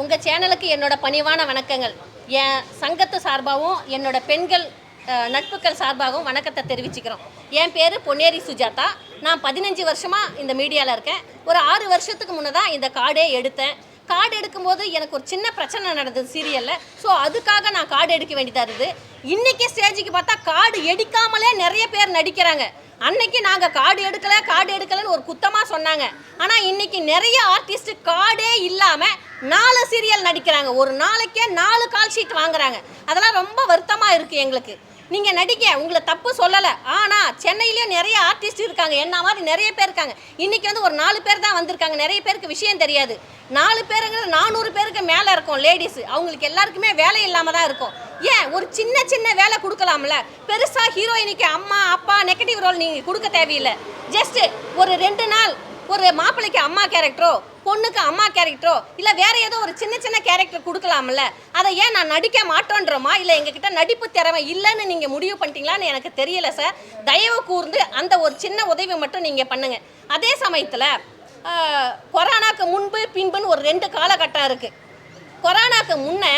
உங்கள் சேனலுக்கு என்னோட பணிவான வணக்கங்கள். என் சங்கத்து சார்பாகவும் என்னோட பெண்கள் நட்புகள் சார்பாகவும் வணக்கத்தை தெரிவிச்சுக்கிறோம். என் பேர் பொன்னேரி சுஜாதா. நான் பதினஞ்சு வருஷமாக இந்த மீடியாவில் இருக்கேன். ஒரு ஆறு வருஷத்துக்கு முன்னே தான் இந்த கார்டே எடுத்தேன். கார்டு எடுக்கும்போது எனக்கு ஒரு சின்ன பிரச்சனை நடந்தது சீரியலில் ஸோ அதுக்காக நான் கார்டு எடுக்க வேண்டியதாக இருந்தது. இன்றைக்கி ஸ்டேஜுக்கு பார்த்தா கார்டு எடுக்காமலே நிறைய பேர் நடிக்கிறாங்க. அன்னைக்கு நாங்கள் கார்டு எடுக்கலை கார்டு எடுக்கலைன்னு ஒரு குத்தமாக சொன்னாங்க. ஆனால் இன்னைக்கு நிறைய ஆர்டிஸ்ட் கார்டே இல்லாமல் நாலு சீரியல் நடிக்கிறாங்க. ஒரு நாளைக்கே நாலு கால் ஷீட் வாங்குறாங்க. அதெல்லாம் ரொம்ப வருத்தமாக இருக்குது எங்களுக்கு. நீங்கள் நடிக்க உங்களை தப்பு சொல்லலை. ஆனால் சென்னையிலேயே நிறைய ஆர்டிஸ்ட் இருக்காங்க. என்ன மாதிரி நிறைய பேர் இருக்காங்க. இன்றைக்கி வந்து ஒரு நாலு பேர் தான் வந்திருக்காங்க. நிறைய பேருக்கு விஷயம் தெரியாது. நாலு பேருங்கிறது நானூறு பேருக்கு மேலே இருக்கும் லேடிஸ் அவங்களுக்கு எல்லாருக்குமே வேலை இல்லாமல் தான் இருக்கும். ஏன்? ஒரு சின்ன சின்ன வேலை கொடுக்கலாம்ல. பெருசாக ஹீரோயினிக்கு அம்மா அப்பா நெகட்டிவ் ரோல் நீங்கள் கொடுக்க தேவையில்லை. ஜஸ்ட்டு ஒரு ரெண்டு நாள் ஒரு மாப்பிள்ளைக்கு அம்மா கேரக்டரோ பொண்ணுக்கு அம்மா கேரக்டரோ இல்லை வேற ஏதோ ஒரு சின்ன சின்ன கேரக்டர் கொடுக்கலாம்ல அதை ஏன் நான் நடிக்க மாட்டோன்றோமா? இல்லை எங்ககிட்ட நடிப்பு திறமை இல்லைன்னு நீங்கள் முடிவு பண்ணிட்டீங்களான்னு எனக்கு தெரியல சார் தயவு கூர்ந்து அந்த ஒரு சின்ன உதவி மட்டும் நீங்கள் பண்ணுங்கள் அதே சமயத்தில் கொரோனாக்கு முன்பு பின்புன்னு ஒரு ரெண்டு காலகட்டம் இருக்குது கொரோனாக்கு முன்னே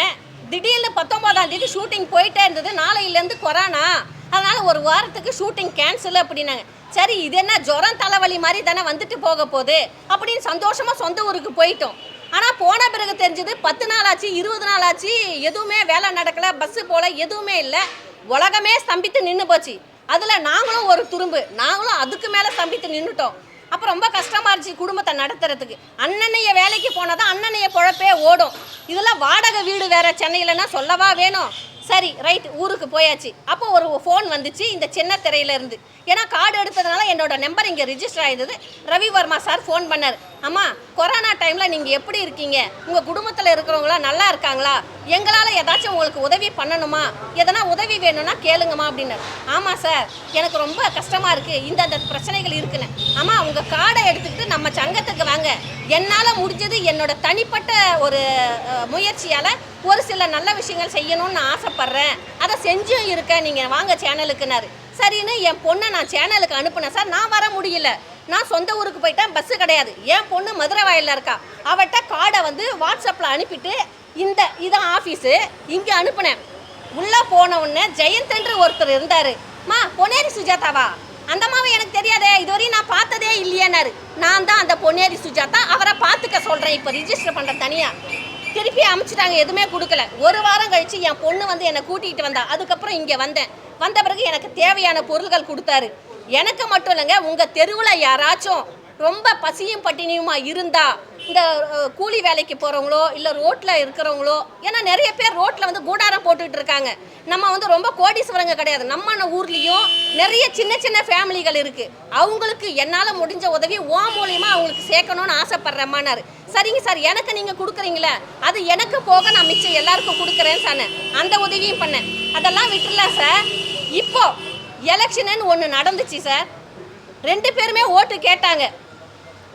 திடீர்னு பத்தொம்போதாம் தேதி ஷூட்டிங் போயிட்டே இருந்தது. நாளையிலேருந்து கொரோனா. அதனால் ஒரு வாரத்துக்கு ஷூட்டிங் கேன்சல் அப்படின்னாங்க. சரி இது என்ன ஜுரம் தலைவலி மாதிரி தானே வந்துட்டு போக போகுது? அப்படின்னு சந்தோஷமாக சொந்த ஊருக்கு போயிட்டோம். ஆனால் போன பிறகு தெரிஞ்சது பத்து நாள் ஆச்சு இருபது நாள் ஆச்சு எதுவுமே வேலை நடக்கல பஸ்ஸு போல் எதுவுமே இல்லை. உலகமே ஸ்தம்பித்து நின்று போச்சு. அதில் நாங்களும் ஒரு துரும்பு. நாங்களும் அதுக்கு மேலே ஸ்தம்பித்து நின்றுட்டோம் அப்போ ரொம்ப கஷ்டமா இருந்துச்சு குடும்பத்தை நடத்துறதுக்கு. அண்ணனைய வேலைக்கு போனால் தான் அண்ணனைய பொழப்பே ஓடும். இதெல்லாம் வாடகை வீடு வேறு சென்னையிலன்னா சொல்லவா வேணும்? சரி ரைட் ஊருக்கு போயாச்சு. அப்போ ஒரு ஃபோன் வந்துச்சு இந்த சின்ன திரையில இருந்து ஏன்னா கார்டு எடுத்ததுனால என்னோட நம்பர் இங்கே ரிஜிஸ்டர் ஆயிருந்தது. ரவி வர்மா சார் ஃபோன் பண்ணார். அம்மா கொரோனா டைமில் நீங்கள் எப்படி இருக்கீங்க? உங்கள் குடும்பத்தில் இருக்கிறவங்களாம் நல்லா இருக்காங்களா? எங்களால் ஏதாச்சும் உங்களுக்கு உதவி பண்ணணுமா? எதனா உதவி வேணும்னா கேளுங்கம்மா அப்படின்னாரு ஆமாம் சார் எனக்கு ரொம்ப கஷ்டமாக இருக்குது இந்த அந்த பிரச்சனைகள் இருக்குன்னு. அம்மா உங்கள் கார்டை எடுத்துக்கிட்டு நம்ம சங்கத்துக்கு வாங்க. என்னால் முடிஞ்சது என்னோட தனிப்பட்ட ஒரு முயற்சியால் ஒரு சில நல்ல விஷயங்கள் செய்யணும்னு நான் ஆசைப்பட்றேன். அதை செஞ்சும் இருக்கேன். நீங்கள் வாங்க சேனலுக்குனாரு சரின்னு என் பொண்ணை நான் சேனலுக்கு அனுப்புனேன். சார் நான் வர முடியல. நான் சொந்த ஊருக்கு போயிட்டேன் பஸ்ஸு கிடையாது. என் பொண்ணு மதுரை வயலில் இருக்கா. அவட்ட கார்டை வந்து வாட்ஸ்அப்பில் அனுப்பிட்டு இந்த இதான் ஆஃபீஸு இங்கே அனுப்புனேன். உள்ளே போன உடனே ஜெயந்தன்று ஒருத்தர் இருந்தார். மா பொன்னேரி சுஜாதாவா? அந்த மாவை எனக்கு தெரியாதே இதுவரையும் நான் பார்த்ததே இல்லையேனாரு நான் தான் அந்த பொன்னேரி சுஜாதா அவரை பார்த்துக்க சொல்கிறேன் இப்போ ரிஜிஸ்டர் பண்ணுற தனியாக திருப்பி அமுச்சிட்டாங்க எதுவுமே கொடுக்கல. ஒரு வாரம் கழித்து என் பொண்ணு வந்து என்னை கூட்டிகிட்டு வந்தா. அதுக்கப்புறம் இங்கே வந்தேன். வந்த பிறகு எனக்கு தேவையான பொருள்கள் கொடுத்தாரு. எனக்கு மட்டும் இல்லைங்க உங்கள் தெருவில் யாராச்சும் ரொம்ப பசியும் பட்டினியுமா இருந்தால் இந்த கூலி வேலைக்கு போகிறவங்களோ இல்லை ரோட்டில் இருக்கிறவங்களோ ஏன்னா நிறைய பேர் ரோட்டில் வந்து கூடாரம் போட்டுக்கிட்டு இருக்காங்க. நம்ம வந்து ரொம்ப கோடீஸ்வரங்க கிடையாது. நம்ம ஊர்லேயும் நிறைய சின்ன சின்ன ஃபேமிலிகள் இருக்குது அவங்களுக்கு என்னால் முடிஞ்ச உதவி ஓ மூலியமாக அவங்களுக்கு சேர்க்கணும்னு ஆசைப்பட்றமானார் சரிங்க சார் எனக்கு நீங்கள் கொடுக்குறீங்களே அது எனக்கு போக நான் மிச்சம் எல்லாருக்கும் கொடுக்குறேன்னு சொன்னேன். அந்த உதவியும் பண்ணேன். அதெல்லாம் விட்டுறலாம் சார். இப்போது எலெக்ஷனுன்னு ஒன்று நடந்துச்சு சார். ரெண்டு பேருமே ஓட்டு கேட்டாங்க.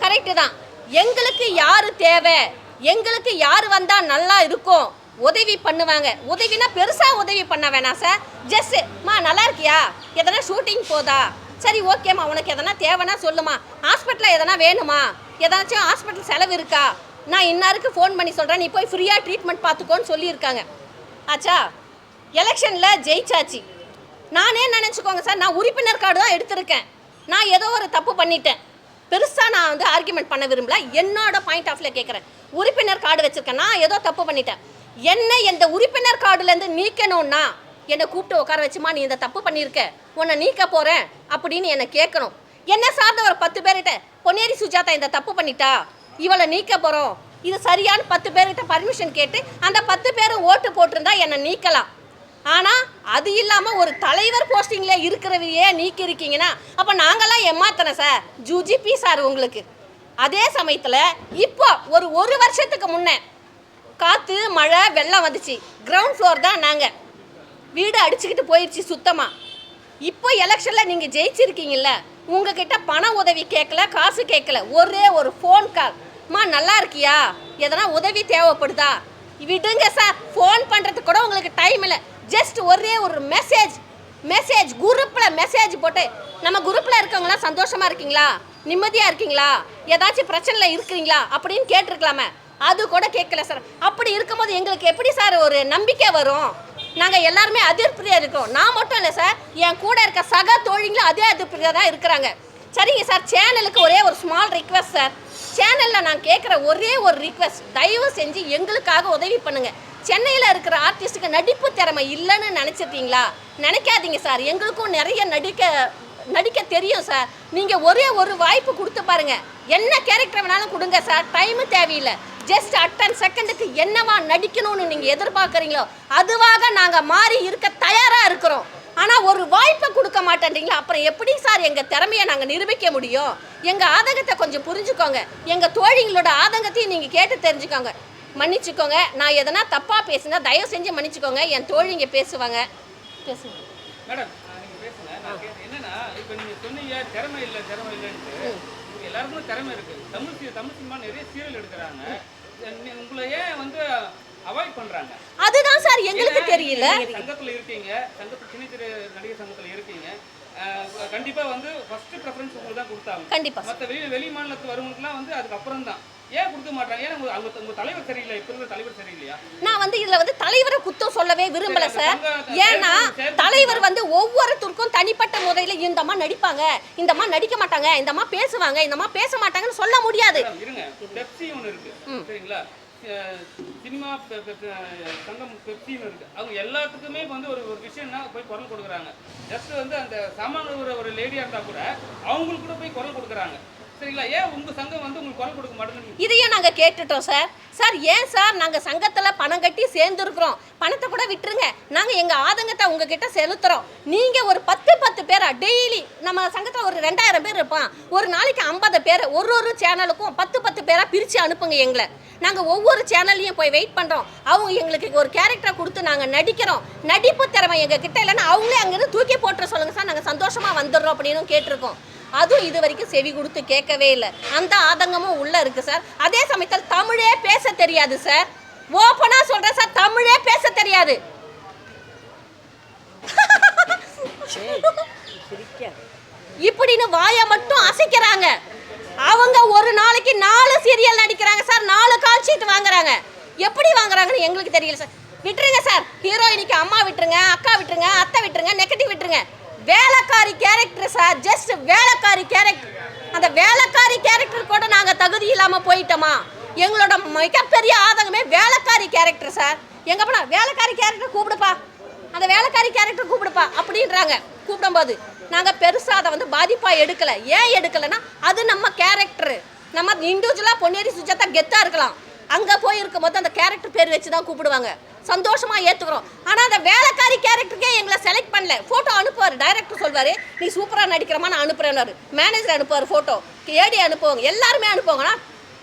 கரெக்டு தான். எங்களுக்கு யார் தேவை? எங்களுக்கு யார் வந்தால் நல்லா இருக்கும்? உதவி பண்ணுவாங்க. உதவினா பெருசாக உதவி பண்ண வேணாம் சார். ஜஸ்ட் மா நல்லா இருக்கியா? எதனா ஷூட்டிங் போதா? சரி ஓகேம்மா உனக்கு எதனா தேவைன்னா சொல்லுமா. ஹாஸ்பிட்டலில் எதனா வேணுமா? எதனாச்சும் ஹாஸ்பிட்டல் செலவு இருக்கா? நான் இன்னாருக்கு ஃபோன் பண்ணி சொல்கிறேன் நீ போய் ஃப்ரீயாக ட்ரீட்மெண்ட் பார்த்துக்கோன்னு சொல்லியிருக்காங்க. ஆச்சா? எலெக்ஷனில் ஜெயிச்சாச்சு. நானே நினச்சிக்கோங்க சார் நான் உறுப்பினர் கார்டு தான் எடுத்திருக்கேன். நான் ஏதோ ஒரு தப்பு பண்ணிட்டேன். பெருசாக நான் வந்து ஆர்குமெண்ட் பண்ண விரும்பல. என்னோட பாயிண்ட் ஆஃப்ல கேட்குறேன் உறுப்பினர் கார்டு வச்சுருக்கேன். நான் ஏதோ தப்பு பண்ணிட்டேன். என்னை இந்த உறுப்பினர் கார்டுலேருந்து நீக்கணும்னா என்னை கூப்பிட்டு உட்கார வச்சுமா நீ இந்த தப்பு பண்ணியிருக்க. உன்னை நீக்க போகிறேன் அப்படின்னு என்னை கேட்கணும். என்ன சார்ந்த ஒரு பத்து பேர்கிட்ட பொன்னேரி சுஜாதா இந்த தப்பு பண்ணிட்டா? இவளை நீக்க போகிறோம் இது சரியான பத்து பேர்கிட்ட பர்மிஷன் கேட்டு அந்த பத்து பேரும் ஓட்டு போட்டிருந்தா என்னை நீக்கலாம். ஆனால் அது இல்லாமல் ஒரு தலைவர் போஸ்டிங்கில் இருக்கிறவையே நீக்கி இருக்கீங்கன்னா அப்போ நாங்களாம் ஏமாத்தனை சார். ஜூஜிபி சார் உங்களுக்கு. அதே சமயத்தில் இப்போ ஒரு ஒரு வருஷத்துக்கு முன்னே காற்று மழை வெள்ளம் வந்துச்சு. கிரவுண்ட் ஃப்ளோர் தான் நாங்கள் வீடு அடிச்சுக்கிட்டு போயிடுச்சு சுத்தமாக இப்போ எலெக்ஷனில் நீங்கள் ஜெயிச்சிருக்கீங்கல்ல உங்ககிட்ட பண உதவி கேட்கல காசு கேட்கல ஒரே ஒரு ஃபோன் கால் மா நல்லா இருக்கியா? எதனா உதவி தேவைப்படுதா? விடுங்க சார். ஃபோன் பண்ணுறதுக்கு கூட உங்களுக்கு டைம் இல்லை. ஜஸ்ட் ஒரே ஒரு மெசேஜ் மெசேஜ் குரூப்பில் மெசேஜ் போட்டு நம்ம குரூப்பில் இருக்கவங்களாம் சந்தோஷமாக இருக்கீங்களா? நிம்மதியாக இருக்கீங்களா? ஏதாச்சும் பிரச்சனையில் இருக்கிறீங்களா? அப்படின்னு கேட்டிருக்கலாமே. அது கூட கேட்கல சார் அப்படி இருக்கும்போது எங்களுக்கு எப்படி சார் ஒரு நம்பிக்கை வரும்? நாங்கள் எல்லாருமே அதிருப்தியாக இருக்கோம். நான் மட்டும் இல்லை சார் என் கூட இருக்க சக தோழிங்களும் அதே அதிருப்தியாக தான் இருக்கிறாங்க. சரிங்க சார் சேனலுக்கு ஒரே ஒரு ஸ்மால் ரிக்வெஸ்ட் சார் சேனலில் நான் கேட்குற ஒரே ஒரு ரிக்வெஸ்ட் தயவு செஞ்சு எங்களுக்காக உதவி பண்ணுங்கள் சென்னையில் இருக்கிற ஆர்டிஸ்ட்டுக்கு நடிப்பு திறமை இல்லைன்னு நினச்சிருக்கீங்களா? நினைக்காதீங்க சார். எங்களுக்கும் நிறைய நடிக்க நடிக்க தெரியும் சார். நீங்கள் ஒரே ஒரு வாய்ப்பு கொடுத்து பாருங்கள் என்ன கேரக்டர் வேணாலும் கொடுங்க சார். டைமு தேவையில்லை. ஜஸ்ட் அட்டன் செகண்டுக்கு என்னவா நடிக்கணும்னு நீங்கள் எதிர்பார்க்குறீங்களோ அதுவாக நாங்கள் மாறி இருக்க தயாராக இருக்கிறோம். ஆனால் ஒரு வாய்ப்பை கொடுக்க மாட்டேன்றீங்களா? அப்புறம் எப்படி சார் எங்கள் திறமையை நாங்கள் நிரூபிக்க முடியும்? எங்கள் ஆதங்கத்தை கொஞ்சம் புரிஞ்சுக்கோங்க. எங்கள் தோழிங்களோட ஆதங்கத்தையும் நீங்கள் கேட்டு தெரிஞ்சுக்கோங்க. மன்னிச்சுக்கோங்க. நான் எதனா தப்பாக பேசினா தயவு செஞ்சு மன்னிச்சுக்கோங்க. என் தோழிங்க பேசுவாங்க. பேசுங்க. மேடம் என்னன்னா இப்போ நீங்க சொன்னீங்க திறமை இல்லை திறமை இல்லைன்ட்டு. எல்லாருக்குமே திறமை இருக்கு. தமிழ் தமிழ் சினிமா நிறைய சீரியல் எடுக்கிறாங்க. உங்களை ஏன் வந்து அவாய்ட் பண்றாங்க? அதுதான் சார் எங்களுக்கு தெரியல. சங்கத்துல இருக்கீங்க. சங்கத்து சின்ன திரை நடிகர் சங்கத்துல இருக்கீங்க. அஹ், கண்டிப்பா வந்து ஃபர்ஸ்ட் ப்ரெஃபரன்ஸ் உங்களுக்கு தான் கொடுத்தாங்க. கண்டிப்பா. சார் மற்ற வெளி வெளி மாநிலத்து வரவங்களுக்குலாம் வந்து அதுக்கப்புறம் தான் ஏன் கொடுக்க மாட்டாங்க? ஏன்னா உங்க அவங்க உங்க தலைவர் சரியில்லை? இப்போ இருக்கிற தலைவர் சரியில்லையா? நான் வந்து இதுல வந்து தலைவரை குத்தம் சொல்லவே விரும்பல சரி, ஏன்னா தலைவர் வந்து ஒவ்வொருத்தருக்கும் தனிப்பட்ட முறையில் இந்த அம்மா நடிப்பாங்க. இந்த அம்மா நடிக்க மாட்டாங்க. இந்த அம்மா பேசுவாங்க. இந்த அம்மா பேச மாட்டாங்கன்னு சொல்ல முடியாது. இருங்க. பெப்சி ஒன்று இருக்கு. சரிங்களா? சினிமா சங்கம் பெப்சின்னு இருக்கு. அவங்க எல்லாத்துக்குமே வந்து ஒரு ஒரு விஷயம்னா போய் குரல் கொடுக்குறாங்க. ஜஸ்ட் வந்து அந்த சாமான் ஒரு ஒரு லேடியா இருந்தா கூட அவங்களுக்கு கூட போய் குரல் கொடுக்குறாங்க. சரிங்களா? ஏன் உங்க சங்கம் வந்து உங்களுக்கு குரல் கொடுக்க மாட்டேங்குது? இதையும் நாங்க கேட்டுட்டோம் சார். சார் ஏன் சார் நாங்க சங்கத்துல பணம் கட்டி சேர்ந்துருக்குறோம்? பணத்தை கூட விட்டுருங்க. நாங்க எங்க ஆதங்கத்தை உங்ககிட்ட செலுத்துறோம். நீங்க ஒரு பத்து பத்து பேரா டெய்லி நம்ம சங்கத்துல ஒரு ரெண்டாயிரம் பேர் இருப்பான். ஒரு நாளைக்கு ஐம்பது பேர் ஒரு ஒரு சேனலுக்கும் பத்து பத்து பேரா பிரிச்சு அனுப்புங்க எங்களை. நாங்க ஒவ்வொரு சேனல்லையும் போய் வெயிட் பண்றோம். அவங்க எங்களுக்கு ஒரு கேரக்டரை கொடுத்து நாங்க நடிக்கிறோம். நடிப்பு திறமை எங்க கிட்ட இல்லைன்னா அவங்களே அங்கிருந்து தூக்கி போட்டுற சொல்லுங்க சார். நாங்க சந்தோஷமா வந்துடுறோம் அப்படின்னு கேட்டிருக்கோம். அதுவும் இது வரைக்கும் செவி கொடுத்து கேட்கவே இல்லை. அந்த ஆதங்கமும் உள்ள இருக்கு சார் அதே சமயத்தில் தமிழே பேச தெரியாது சார் ஓப்பனா சொல்றேன் சார் தமிழே பேச தெரியாது. இப்படின்னு வாயை மட்டும் அசைக்கிறாங்க. அவங்க ஒரு நாளைக்கு நாலு சீரியல் நடிக்கிறாங்க சார் நாலு கால் ஷீட் வாங்குறாங்க. எப்படி வாங்குறாங்கன்னு எங்களுக்கு தெரியல சார் விட்டுருங்க சார் ஹீரோயினிக்கு அம்மா விட்டுருங்க அக்கா விட்டுருங்க அத்தை விட்டுருங்க நெகட்டிவ் விட்டுருங்க. வேலைக்காரி கேரக்டர் சார் ஜஸ்ட் வேலைக்காரி கேரக்டர் அந்த வேலைக்காரி கேரக்டர் கூட நாங்கள் தகுதி இல்லாமல் போயிட்டோமா? எங்களோட மிகப்பெரிய ஆதங்கமே வேலைக்காரி கேரக்டர் சார் எங்கே போனால் வேலைக்காரி கேரக்டர் கூப்பிடுப்பா. அந்த வேலைக்காரி கேரக்டர் கூப்பிடுப்பா அப்படின்றாங்க. கூப்பிடும்போது நாங்கள் பெருசாக அதை வந்து பாதிப்பாக எடுக்கலை. ஏன் எடுக்கலைன்னா அது நம்ம கேரக்டர் நம்ம இண்டிவிஜுவலாக பொன்னேரி சுஜாதா கெத்தாக இருக்கலாம். அங்கே போய் இருக்கும்போது அந்த கேரக்டர் பேர் வச்சு தான் கூப்பிடுவாங்க. சந்தோஷமாக ஏற்றுக்கிறோம் ஆனால் அந்த வேலைக்காரி கேரக்டருக்கே எங்களை செலக்ட் பண்ணல. ஃபோட்டோ அனுப்புவார். டைரக்டர் சொல்வார் நீ சூப்பராக நடிக்கிறமா நான் அனுப்புகிறேன்னாரு மேனேஜர் அனுப்புவார் ஃபோட்டோ ஏடி அனுப்புவாங்க. எல்லாருமே அனுப்புவாங்கன்னா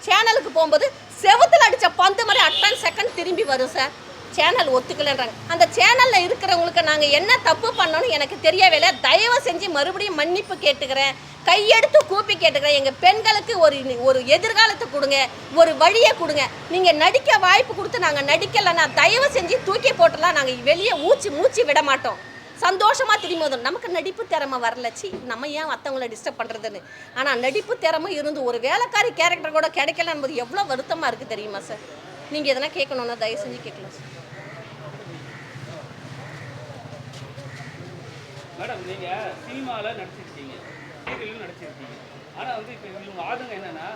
சேனலுக்கு போகும்போது செவுத்துல அடித்த பந்து மாதிரி அட்டன் செகண்ட் திரும்பி வரும் சார் சேனல் ஒத்துக்கலைன்றாங்க. அந்த சேனலில் இருக்கிறவங்களுக்கு நாங்கள் என்ன தப்பு பண்ணோன்னு எனக்கு தெரியவே இல்லை. தயவு செஞ்சு மறுபடியும் மன்னிப்பு கேட்டுக்கிறேன். கையெடுத்து கூப்பி கேட்டுக்கிறேன். எங்கள் பெண்களுக்கு ஒரு ஒரு எதிர்காலத்தை கொடுங்க. ஒரு வழியை கொடுங்க. நீங்கள் நடிக்க வாய்ப்பு கொடுத்து நாங்கள் நடிக்கலைன்னா தயவு செஞ்சு தூக்கி போட்டுலாம் நாங்கள் வெளியே ஊச்சி மூச்சு விட மாட்டோம். சந்தோஷமாக திரும்பி வந்தோம் நமக்கு நடிப்பு திறமை வரலச்சு நம்ம ஏன் மற்றவங்கள டிஸ்டர்ப் பண்ணுறதுன்னு ஆனால் நடிப்பு திறமை இருந்து ஒரு வேலைக்காரி கேரக்டர் கூட கிடைக்கல என்பது எவ்வளோ வருத்தமாக இருக்குது தெரியுமா சார் நீங்கள் எதனா கேட்கணுன்னா தயவு செஞ்சு கேட்கலாம் சார் மேடம் நீங்க சினிமால நடிச்சிருக்கீங்க. சீரியலும் நடிச்சிருக்கீங்க. ஆனா வந்து இப்போ இவங்க ஆதங்கம் என்னன்னா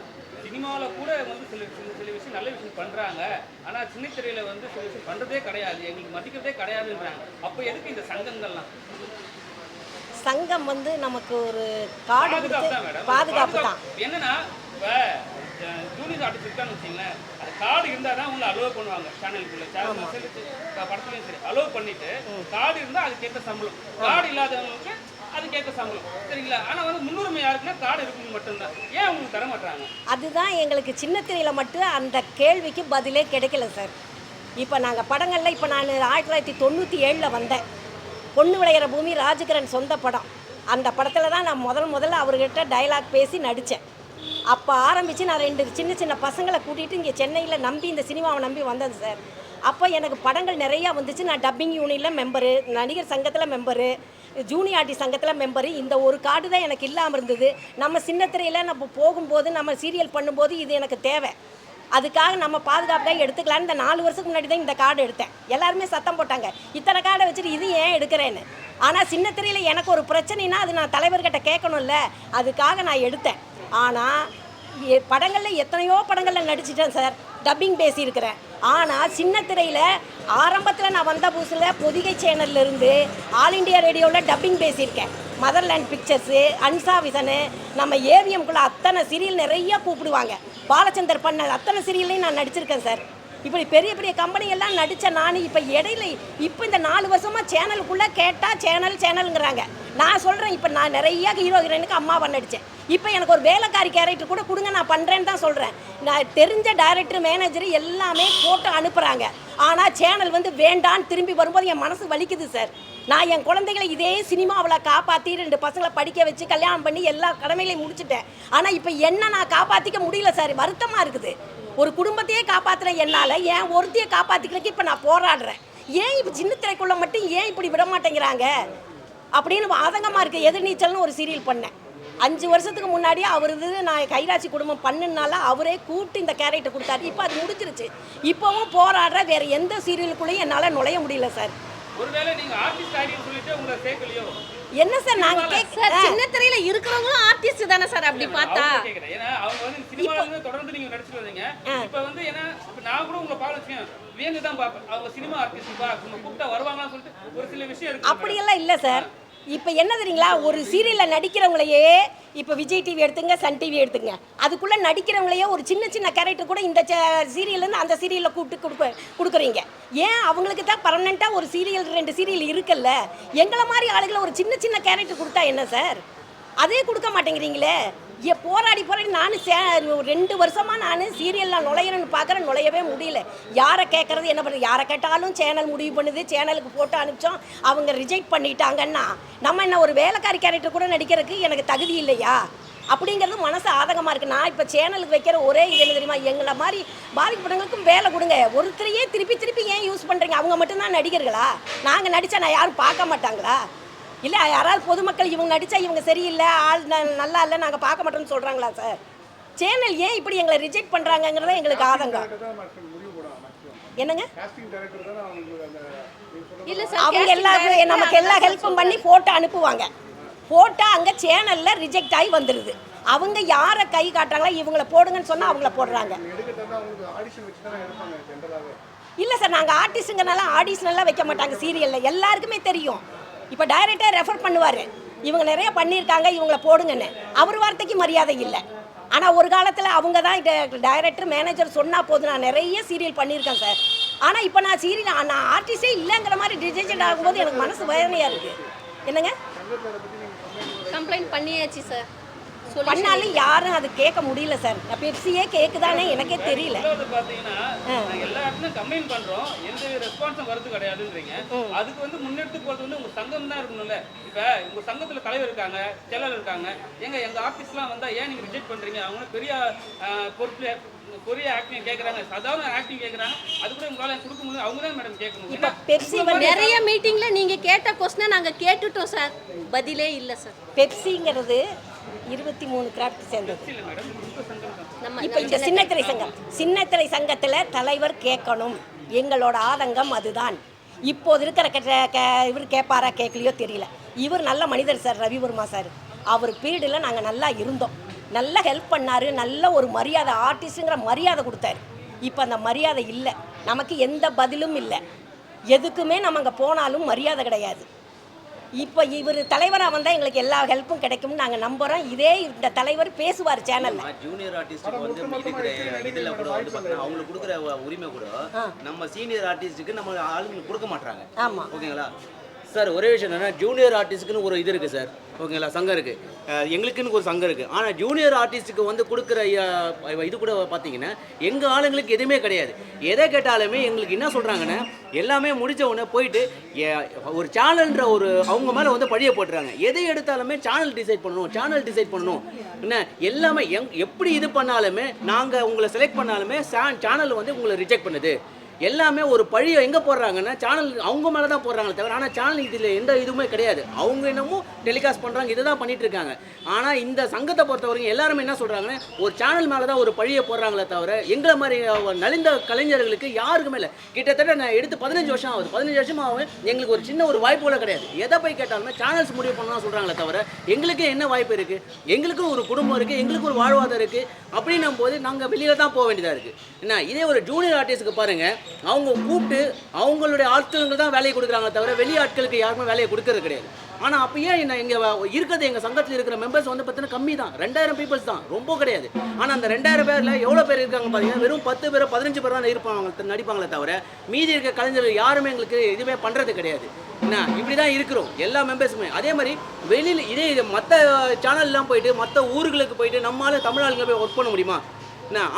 சினிமாவில் கூட வந்து சில சில சில விஷயம் நல்ல விஷயம் பண்றாங்க. ஆனா சின்ன திரையில வந்து சில விஷயம் பண்றதே கிடையாது. எங்களுக்கு மதிக்கிறதே கிடையாதுன்றாங்க. அப்போ எதுக்கு இந்த சங்கங்கள்லாம்? சங்கம் வந்து நமக்கு ஒரு கார்டு பாதுகாப்பு தான் மேடம். பாதுகாப்பு தான். என்னன்னா இப்போ ஜூனியர் ஆர்டிஸ்ட் இருக்கான்னு வச்சிங்களேன் கார்டு இருந்தால் தான் உங்களை அலோவ் பண்ணுவாங்க சேனலுக்குள்ள சேனல் படத்துலையும் சரி அலோவ் பண்ணிட்டு கார்டு இருந்தால் அதுக்கேற்ற சம்பளம். கார்டு இல்லாதவங்களுக்கு அதுக்கேற்ற சம்பளம். சரிங்களா? ஆனால் வந்து முன்னுரிமை யாருக்குன்னா கார்டு இருக்கணும் மட்டும்தான். ஏன் உங்களுக்கு தர மாட்டாங்க அதுதான் எங்களுக்கு சின்ன திரையில் மட்டும் அந்த கேள்விக்கு பதிலே கிடைக்கல சார். இப்போ நாங்கள் படங்களில் இப்போ நான் ஆயிரத்தி தொள்ளாயிரத்தி தொண்ணூற்றி ஏழில் வந்தேன். பொண்ணு விளையிற பூமி ராஜகிரண் சொந்த படம். அந்த படத்தில் தான் நான் முதல் முதல்ல அவர்கிட்ட டயலாக் பேசி நடித்தேன் அப்போ ஆரம்பித்து நான் ரெண்டு சின்ன சின்ன பசங்களை கூட்டிகிட்டு இங்கே சென்னையில் நம்பி இந்த சினிமாவை நம்பி வந்தேன் சார். அப்போ எனக்கு படங்கள் நிறையா வந்துச்சு. நான் டப்பிங் யூனியனில் மெம்பரு நடிகர் சங்கத்தில் மெம்பரு ஜூனியர் ஆர்டி சங்கத்தில் மெம்பரு இந்த ஒரு கார்டு தான் எனக்கு இல்லாமல் இருந்தது. நம்ம சின்ன திரையில் நம்ம போகும்போது நம்ம சீரியல் பண்ணும்போது இது எனக்கு தேவை. அதுக்காக நம்ம பாதுகாப்பாக எடுத்துக்கலான்னு இந்த நாலு வருஷத்துக்கு முன்னாடி தான் இந்த கார்டு எடுத்தேன். எல்லாருமே சத்தம் போட்டாங்க. இத்தனை கார்டை வச்சுட்டு இது ஏன் எடுக்கிறேன்னு. ஆனால் சின்ன திரையில் எனக்கு ஒரு பிரச்சனைனா அது நான் தலைவர்கிட்ட கேட்கணும்ல. அதுக்காக நான் எடுத்தேன். ஆனால் படங்களில் எத்தனையோ படங்களில் நடிச்சிட்டேன் சார். டப்பிங் பேசியிருக்கிறேன். ஆனால் சின்ன திரையில் ஆரம்பத்தில் நான் வந்த புதுசில் பொதிகை சேனல்ல இருந்து ஆல் இண்டியா ரேடியோவில் டப்பிங் பேசியிருக்கேன். மதர்லேண்ட் பிக்சர்ஸு அன்சா விசனு நம்ம ஏவிஎம்குள்ளே அத்தனை சீரியல் நிறைய கூப்பிடுவாங்க. பாலச்சந்தர் பண்ண அத்தனை சீரியல்லையும் நான் நடிச்சிருக்கேன் சார். இப்படி பெரிய பெரிய கம்பெனியெல்லாம் நடித்த நான் இப்போ இடையில இப்போ இந்த நாலு வருஷமாக சேனலுக்குள்ளே கேட்டால் சேனல் சேனலுங்கிறாங்க நான் சொல்கிறேன் இப்போ நான் நிறைய ஹீரோ ஹீரோயினுக்கு அம்மாவை நடித்தேன் இப்போ எனக்கு ஒரு வேலைக்காரி கேரக்டர் கூட கொடுங்க நான் பண்ணுறேன்னு தான் சொல்கிறேன் நான் தெரிஞ்ச டைரக்டர் மேனேஜர் எல்லாமே போட்டு அனுப்புகிறாங்க ஆனால் சேனல் வந்து வேண்டான்னு திரும்பி வரும்போது என் மனசு வலிக்குது சார் நான் என் குழந்தைகளை இதே சினிமாவில் காப்பாற்றி ரெண்டு பசங்களை படிக்க வச்சு கல்யாணம் பண்ணி எல்லா கடமைகளையும் முடிச்சுட்டேன். ஆனால் இப்போ என்ன நான் காப்பாற்றிக்க முடியல சார் வருத்தமாக இருக்குது. ஒரு குடும்பத்தையே காப்பாற்றுற என்னால் ஏன் ஒருத்தையை காப்பாற்றிக்கிறதுக்கு இப்போ நான் போராடுறேன். ஏன் இப்போ சின்ன திரைக்குள்ள மட்டும் ஏன் இப்படி விட மாட்டேங்கிறாங்க அப்படின்னு ஆதங்கமாக இருக்குது எதிர்நீச்சல்னு ஒரு சீரியல் பண்ணேன். அஞ்சு வருஷத்துக்கு முன்னாடி அவரது நான் கைராசி குடும்பம் பண்ணுனால அவரே கூப்பிட்டு இந்த கேரக்டர் கொடுத்தாரு. இப்போ அது முடிஞ்சிருச்சு. இப்போவும் போராடுற வேற எந்த சீரியலுக்குள்ளேயும் என்னால் நுழைய முடியல சார். நீங்க என்ன சார் நாங்கள் சார் கேட்க சின்ன திரையில இருக்கிறவங்களும் ஆர்டிஸ்ட் தானே சார் அப்படி பார்த்தா? அவங்க கேக்குறேன். ஏன்னா அவங்க வந்து சினிமால இருந்து தொடர்ந்து நீங்க நடிச்சிட்டு வந்தீங்க. இப்ப வந்து ஏன்னா இப்ப நான் கூட உங்களை பார்க்க வச்சுக்கேன் வியந்து தான் பார்ப்பேன். அவங்க சினிமா ஆர்டிஸ்ட் பா உங்க கூப்பிட்டா வருவாங்களான்னு சொல்லிட்டு ஒரு சில விஷயம் இருக்கு. அப்படியெல்லாம் இல்லை சார். இப்போ என்ன தெரியுங்களா? ஒரு சீரியலில் நடிக்கிறவங்களையே இப்போ விஜய் டிவி எடுத்துங்க சன் டிவி எடுத்துங்க. அதுக்குள்ளே நடிக்கிறவங்களையே ஒரு சின்ன சின்ன கேரக்டர் கூட இந்த சீரியல்லேருந்து அந்த சீரியலில் கூப்பிட்டு கொடுக்க கொடுக்குறீங்க. ஏன்? அவங்களுக்கு தான் பர்மனெண்ட்டாக ஒரு சீரியல் ரெண்டு சீரியல் இருக்குல்ல? எங்களை மாதிரி ஆளுகளை ஒரு சின்ன சின்ன கேரக்டர் கொடுத்தா என்ன சார் அதே கொடுக்க மாட்டேங்கிறீங்களே. போராடி போராடி நானும் சே ரெண்டு வருஷமாக நான் சீரியலில் நுழையணும்னு பார்க்குறேன் நுழையவே முடியல. யாரை கேட்குறது என்ன பண்ணுறது யாரை கேட்டாலும் சேனல் முடிவு பண்ணுது சேனலுக்கு போட்டு அனுப்பிச்சோம் அவங்க ரிஜெக்ட் பண்ணிட்டாங்கன்னா நம்ம என்ன ஒரு வேலைக்காரி கேரக்டர் கூட நடிக்கிறதுக்கு எனக்கு தகுதி இல்லையா? அப்படிங்கிறது மனசு ஆதகமாக இருக்குது நான் இப்போ சேனலுக்கு வைக்கிற ஒரே இது என்ன தெரியுமா? எங்களை மாதிரி பாதிக்கப்பட்டவங்களுக்கும் வேலை கொடுங்க. ஒருத்தரையே திருப்பி திருப்பி ஏன் யூஸ் பண்ணுறீங்க அவங்க மட்டும்தான் நடிகர்களா? நாங்கள் நடித்தா நான் யாரும் பார்க்க மாட்டாங்களா? இல்லை யாராவது பொதுமக்கள் இவங்க நடித்தா இவங்க சரியில்லை ஆள் நல்லா இல்லை நாங்கள் பார்க்க மாட்டோம்னு சொல்கிறாங்களா சார் சேனல் ஏன் இப்படி எங்களை ரிஜெக்ட் பண்ணுறாங்கங்கிறத எங்களுக்கு ஆதங்கம். என்னங்க? இல்ல சார் அவங்க director நமக்கு எல்லா ஹெல்ப்பும் பண்ணி ஃபோட்டோ அனுப்புவாங்க. ஃபோட்டோ அங்கே சேனலில் ரிஜெக்ட் ஆகி வந்துடுது அவங்க யாரை கை காட்டுறாங்களோ இவங்கள போடுங்கன்னு சொன்னால் அவங்கள போடுறாங்க. இல்லை சார் நாங்கள் ஆர்டிஸ்ட்டுங்கனால ஆடிஷன் எல்லாம் வைக்க மாட்டாங்க சீரியலில் எல்லாருக்குமே தெரியும். இப்போ டைரக்டாக ரெஃபர் பண்ணுவார். இவங்க நிறைய பண்ணியிருக்காங்க இவங்களை போடுங்கன்னு. அவர் வார்த்தைக்கு மரியாதை இல்லை. ஆனால் ஒரு காலத்தில் அவங்க தான் டைரக்டர் மேனேஜர் சொன்னால் போதும். நான் நிறைய சீரியல் பண்ணியிருக்கேன் சார் ஆனால் இப்போ நான் சீரியல் நான் ஆர்டிஸ்டே இல்லைங்கிற மாதிரி டிசிஷன் ஆகும்போது எனக்கு மனசு வேதனையாக இருக்குது என்னங்க? கம்ப்ளைண்ட் பண்ணியாச்சு சார் பண்ணாலும் யாரும் அது கேட்க முடியல சார். பெப்சியே கேட்குதானே எனக்கே தெரியல. நாங்க எல்லா இடத்துலயும் கம்ப்ளைண்ட் பண்றோம். எந்த ரெஸ்பான்ஸும் வரது கிடையாதுன்றீங்க. அதுக்கு வந்து முன்னெடுத்து போறது வந்து உங்க சங்கம் தான் இருக்கணும்ல. இப்ப உங்க சங்கத்துல தலைவர் இருக்காங்க செயலர் இருக்காங்க. எங்க எங்க ஆபீஸ்லாம் வந்தா ஏன் நீங்க ரிஜெக்ட் பண்றீங்க? அவங்க பெரிய பொறுப்புல பெரிய ஆக்டிங் கேக்குறாங்க. சாதாரண ஆக்டிங் கேக்குறாங்க. அது கூட உங்களால கொடுக்க முடியும் அவங்க தான் மேடம் கேட்கணும் இப்போ பெப்சி நிறைய மீட்டிங்ல நீங்க கேட்ட கொஸ்டினை நாங்க கேட்டுட்டோம் சார். பதிலே இல்ல சார். பெப்சிங்கிறது இருபத்தி மூணு கிராஃப்ட் சேர்ந்தது. இப்போ இந்த சின்னத்திரை சங்கம். சின்னத்திரை சங்கத்தில் தலைவர் கேட்கணும். எங்களோட ஆதங்கம் அதுதான். இப்போது இருக்கிற கே- இவர் கேட்பாரா கேட்கலையோ தெரியல. இவர் நல்ல மனிதர் சார் ரவிவர்மா சார். அவர் பீரியடில் நாங்கள் நல்லா இருந்தோம். நல்லா ஹெல்ப் பண்ணார். நல்ல ஒரு மரியாதை ஆர்டிஸ்ட்டுங்கிற மரியாதை கொடுத்தாரு. இப்போ அந்த மரியாதை இல்லை. நமக்கு எந்த பதிலும் இல்லை. எதுக்குமே நம்ம அங்கே போனாலும் மரியாதை கிடையாது. இப்போ இவர் தலைவராக வந்தால் எங்களுக்கு எல்லா ஹெல்ப்பும் கிடைக்கும்னு நாங்கள் நம்புகிறோம் இதே இந்த தலைவர் பேசுவார் சேனலில் ஜூனியர் ஆர்டிஸ்ட்டுக்கு வந்து இருக்கிற இதுல கூட வந்து பார்த்தீங்கன்னா அவங்களுக்கு கொடுக்குற உரிமை கூட நம்ம சீனியர் ஆர்டிஸ்ட்டுக்கு நம்ம ஆளுங்களுக்கு கொடுக்க மாட்டாங்க ஆமாம் ஓகேங்களா? சார் ஒரே விஷயம் என்னன்னா ஜூனியர் ஆர்டிஸ்ட்டுக்குன்னு ஒரு இது இருக்குது சார். ஓகேங்களா? சங்கம் இருக்குது எங்களுக்குன்னு ஒரு சங்கம் இருக்குது ஆனால் ஜூனியர் ஆர்டிஸ்ட்டுக்கு வந்து கொடுக்குற இது கூட பார்த்தீங்கன்னா எங்கள் ஆளுங்களுக்கு எதுவுமே கிடையாது. எதை கேட்டாலுமே எங்களுக்கு என்ன சொல்கிறாங்கன்னா எல்லாமே முடிச்ச உடனே போயிட்டு ஒரு சேனல்ன்ற ஒரு அவங்க மேலே வந்து பழிய போட்டுறாங்க. எதை எடுத்தாலுமே சேனல் டிசைட் பண்ணணும் சேனல் டிசைட் பண்ணணும். என்ன எல்லாமே எங் எப்படி இது பண்ணாலுமே நாங்கள் உங்களை செலக்ட் பண்ணாலுமே சேனல் வந்து உங்களை ரிஜெக்ட் பண்ணுது. எல்லாமே ஒரு பழியை எங்கே போடுறாங்கன்னா சேனல் அவங்க மேலே தான் போடுறாங்களே தவிர ஆனால் சேனல் இதில் எந்த இதுவுமே கிடையாது. அவங்க என்னமோ டெலிகாஸ்ட் பண்ணுறாங்க இதை தான் பண்ணிட்டு இருக்காங்க. ஆனால் இந்த சங்கத்தை பொறுத்த வரைக்கும் எல்லாருமே என்ன சொல்கிறாங்கன்னா ஒரு சேனல் மேலே தான் ஒரு பழியை போடுறாங்களே தவிர எங்களை மாதிரி நலிந்த கலைஞர்களுக்கு யாருக்குமே இல்லை. கிட்டத்தட்ட நான் எடுத்து பதினஞ்சு வருஷம் ஆகுது. பதினஞ்சு வருஷம் ஆகும் எங்களுக்கு ஒரு சின்ன ஒரு வாய்ப்பு கூட கிடையாது. எதை போய் கேட்டாலுமே சேனல்ஸ் முடிவு பண்ணலாம் சொல்கிறாங்களே தவிர எங்களுக்கு என்ன வாய்ப்பு இருக்குது எங்களுக்கும் ஒரு குடும்பம் இருக்குது எங்களுக்கு ஒரு வாழ்வாதாரம் இருக்குது அப்படின்னும் போது நாங்கள் வெளியில் தான் போக வேண்டியதாக இருக்குது என்ன இதே ஒரு ஜூனியர் ஆர்டிஸ்ட்டுக்கு பாருங்கள் அவங்க கூப்பிட்டு அவங்களுடைய ஆட்களுக்கு தான் வேலையை கொடுக்குறாங்க தவிர வெளி ஆட்களுக்கு யாருமே வேலையை கொடுக்கறது கிடையாது. ஆனால் அப்போ ஏன் என்ன இங்கே இருக்கிறது எங்கள் சங்கத்தில் இருக்கிற மெம்பர்ஸ் வந்து பார்த்தீங்கன்னா கம்மி தான். ரெண்டாயிரம் பீப்புள்ஸ் தான். ரொம்ப கிடையாது. ஆனால் அந்த ரெண்டாயிரம் பேரில் எவ்வளோ பேர் இருக்காங்க பார்த்தீங்கன்னா வெறும் பத்து பேர் பதினஞ்சு பேர் தான் இருப்பாங்க நடிப்பாங்களே தவிர மீதி இருக்க கலைஞர்கள் யாருமே எங்களுக்கு எதுவுமே பண்ணுறது கிடையாது. என்ன? இப்படி தான் இருக்கிறோம். எல்லா மெம்பர்ஸுமே அதே மாதிரி வெளியில் இதே இது மற்ற சேனல்லாம் போயிட்டு மற்ற ஊர்களுக்கு போயிட்டு நம்மளால தமிழ் ஆளுங்க போய் ஒர்க் பண்ண முடியுமா?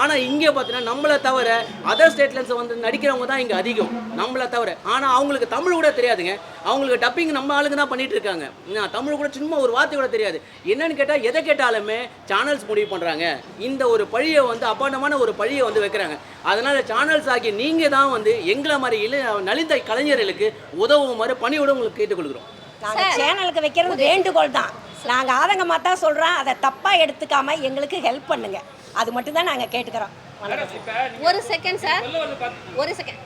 ஆனால் இங்கே பார்த்தீங்கன்னா நம்மளை தவிர அதர் ஸ்டேட்லேருந்து வந்து நடிக்கிறவங்க தான் இங்கே அதிகம். நம்மளை தவிர. ஆனால் அவங்களுக்கு தமிழ் கூட தெரியாதுங்க. அவங்களுக்கு டப்பிங் நம்ம ஆளுங்க தான் பண்ணிட்டு இருக்காங்க. தமிழ் கூட சும்மா ஒரு வார்த்தை கூட தெரியாது. என்னன்னு கேட்டால் எதை கேட்டாலுமே சேனல்ஸ் முடிவு பண்ணுறாங்க இந்த ஒரு பழியை வந்து அபாண்டமான ஒரு பழியை வந்து வைக்கிறாங்க. அதனால் சேனல்ஸ் ஆகி நீங்கள் தான் வந்து எங்களை மாதிரி இல்லை நலிந்த கலைஞர்களுக்கு உதவுமாறு பணியோடு உங்களுக்கு கேட்டுக்கொள்கிறோம் நாங்கள் சேனலுக்கு வைக்கிறது வேண்டுகோள் தான். நாங்கள் ஆதங்கமாக தான் சொல்கிறோம் அதை தப்பாக எடுத்துக்காமல் எங்களுக்கு ஹெல்ப் பண்ணுங்கள் அது மட்டும் தான் நாங்க கேட்டுக்கிறோம். ஒரு செகண்ட் சார் ஒரு செகண்ட்.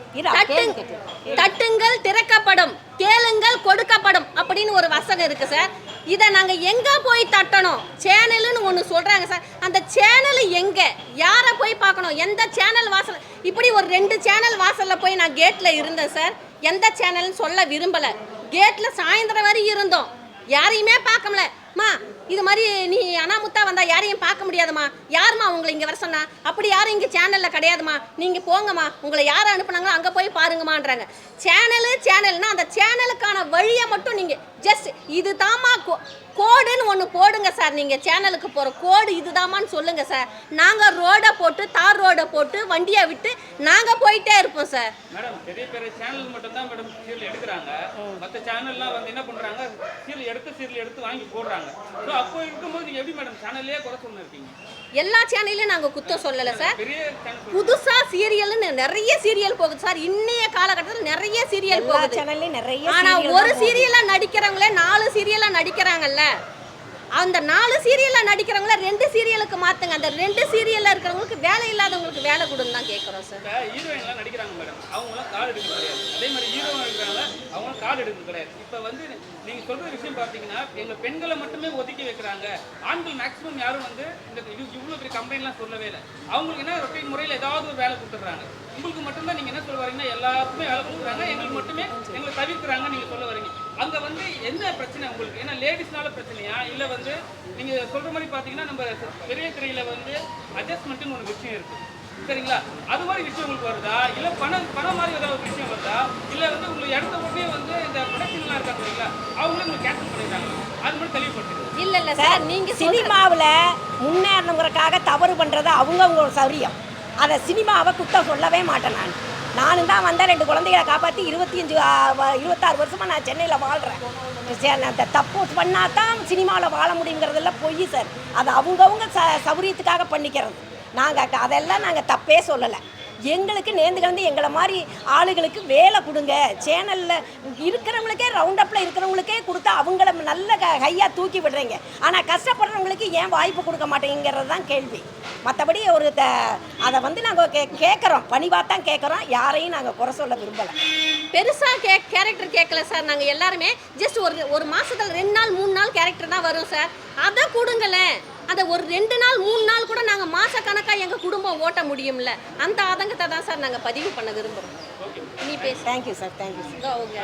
தட்டுங்கள் திறக்கப்படும். கேளுங்கள் கொடுக்கப்படும் அப்படின்னு ஒரு வசனம் இருக்கு சார் இதை நாங்க எங்க போய் தட்டணும்? சேனல்னு ஒன்று சொல்றாங்க சார் அந்த சேனல் எங்க? யாரை போய் பார்க்கணும்? எந்த சேனல் வாசல்? இப்படி ஒரு ரெண்டு சேனல் வாசல்ல போய் நான் கேட்ல இருந்தேன் சார் எந்த சேனல்னு சொல்ல விரும்பல. கேட்ல சாயந்தரம் வரை இருந்தோம். யாரையுமே பார்க்கல. மா இது மாதிரி நீ அனாமுத்தா வந்தால் யாரையும் பார்க்க முடியாதும்மா யாரும்மா உங்களை இங்கே வர சொன்னா? அப்படி யாரும் இங்கே சேனலில் கிடையாதும்மா நீங்கள் போங்கம்மா. உங்களை யார் அனுப்புனாங்களோ அங்கே போய் பாருங்கம்மான்றாங்க. சேனலு சேனல்னா அந்த சேனலுக்கான வழியை மட்டும் நீங்கள் ஜஸ்ட் இது தாமா கோடுன்னு ஒன்று போடுங்க சார். நீங்கள் சேனலுக்கு போகிற கோடு இதுதாம்மான்னு சொல்லுங்கள் சார். நாங்கள் ரோடை போட்டு தார் ரோடை போட்டு வண்டியை விட்டு நாங்கள் போயிட்டே இருப்போம் சார். மேடம் பெரிய பெரிய சேனல் மட்டும் தான் மேடம் சீரியல் எடுக்கிறாங்க. மற்ற சேனல்லாம் வந்து என்ன பண்றாங்க? சீரியல் எடுத்து சீரியல் எடுத்து வாங்கி போடுறாங்க. ஸோ அப்போ இருக்கும்போது எப்படி மேடம் சேனல்லே குறை சொன்ன இருக்கீங்க எல்லா சேனல்லையும் நாங்கள் குத்தம் சொல்லலை சார். பெரிய சேனல் புதுசா சீரியல்னு நிறைய சீரியல் போகுது சார். இன்னைய காலகட்டத்தில் நிறைய சீரியல் போகுது. சேனல்லையும் நிறைய ஆனா serial ஒரு. சீரியல்ல நடிக்கிறவங்களே நாலு சீரியல்ல நடிக்கிறாங்கல்ல. அந்த நாலு சீரியலில் நடிக்கிறவங்கள ரெண்டு சீரியலுக்கு மாற்றுங்க அந்த ரெண்டு சீரியலில் இருக்கிறவங்களுக்கு வேலை இல்லாதவங்களுக்கு வேலை கொடுன்னு தான் கேட்குறோம் சார் ஹீரோயின்லாம் நடிக்கிறாங்க மேடம் அவங்களாம் கார்டு எடுக்க கிடையாது அதே மாதிரி ஹீரோ இருக்கிறாங்க அவங்களும் கார்டு எடுக்க கிடையாது. இப்போ வந்து நீங்கள் சொல்கிற விஷயம் பார்த்தீங்கன்னா எங்கள் பெண்களை மட்டுமே ஒதுக்கி வைக்கிறாங்க. ஆண்கள் மேக்ஸிமம் யாரும் வந்து இந்த இது இவ்வளோ பெரிய கம்பெனிலாம் சொல்லவே இல்லை. அவங்களுக்கு என்ன ரொட்டீன் முறையில் ஏதாவது ஒரு வேலை கொடுத்துட்றாங்க. உங்களுக்கு மட்டும்தான் நீங்கள் என்ன சொல்ல வரீங்கன்னா எல்லாருக்குமே வேலை கொடுக்குறாங்க. எங்களுக்கு மட்டுமே எங்களை தவிர்க்கிறாங்க நீங்கள் சொல்ல வரீங்க. அங்கே வந்து என்ன பிரச்சனை உங்களுக்கு? ஏன்னா லேடிஸ்னால பிரச்சனையா? இல்லை வந்து நீங்கள் சொல்கிற மாதிரி பார்த்தீங்கன்னா நம்ம பெரிய திரையில் வந்து அட்ஜஸ்ட்மெண்ட்டுன்னு ஒரு விஷயம் இருக்குது சரிங்களா? அது மாதிரி விஷயம் உங்களுக்கு வருதா? இல்ல பணம் பணம் மாதிரி ஏதாவது ஒரு விஷயம் வருதா? இல்ல வந்து உங்களுக்கு எடுத்த உடனே வந்து இந்த ப்ரொடக்ஷன்லாம் இருக்காங்க இல்லைங்களா? அவங்களே உங்களுக்கு கேன்சல் பண்ணிடுறாங்க. அது மட்டும் தெளிவுபடுத்துது இல்ல இல்ல சார் நீங்க சொல்ற- சினிமாவில் முன்னேறணுங்கிறக்காக தவறு பண்ணுறது அவங்கவுங்க சௌரியம். அதை சினிமாவை குத்தம் சொல்லவே மாட்டேன் நான். நானும் தான் வந்தேன். ரெண்டு குழந்தைகளை காப்பாற்றி இருபத்தி அஞ்சு இருபத்தாறு வருஷமாக நான் சென்னையில் வாழ்கிறேன் அந்த தப்பு பண்ணால் தான் சினிமாவில் வாழ முடியுங்கிறதெல்லாம் பொய் சார். அது அவங்கவுங்க ச சௌரியத்துக்காக பண்ணிக்கிறது. நாங்கள் அதெல்லாம் நாங்கள் தப்பே சொல்லலை. எங்களுக்கு நேர்ந்து கலந்து எங்களை மாதிரி ஆளுகளுக்கு வேலை கொடுங்க. சேனலில் இருக்கிறவங்களுக்கே ரவுண்ட் அப்பில் இருக்கிறவங்களுக்கே கொடுத்தா அவங்கள நல்ல க கையாக தூக்கி விடுறீங்க. ஆனால் கஷ்டப்படுறவங்களுக்கு ஏன் வாய்ப்பு கொடுக்க மாட்டேங்கிறது தான் கேள்வி. மற்றபடி ஒரு த அதை வந்து நாங்கள் கே கேட்குறோம் பணிவாக தான் கேட்குறோம் யாரையும் நாங்கள் குறை சொல்ல விரும்பலை. பெருசாக கே கேரக்டர் கேட்கல சார் நாங்க எல்லாருமே ஜஸ்ட் ஒரு ஒரு மாசத்துல ரெண்டு நாள் மூணு நாள் கேரக்டர் தான் வரும் சார் அதை கொடுங்களேன். அதை ஒரு ரெண்டு நாள் மூணு நாள் கூட நாங்க மாச கணக்கா எங்க குடும்பம் ஓட்ட முடியும்ல. அந்த ஆதங்கத்தை தான் சார் நாங்க பதிவு பண்ண விரும்புறோம். நீ பேசு. Thank you sir thank you sir okay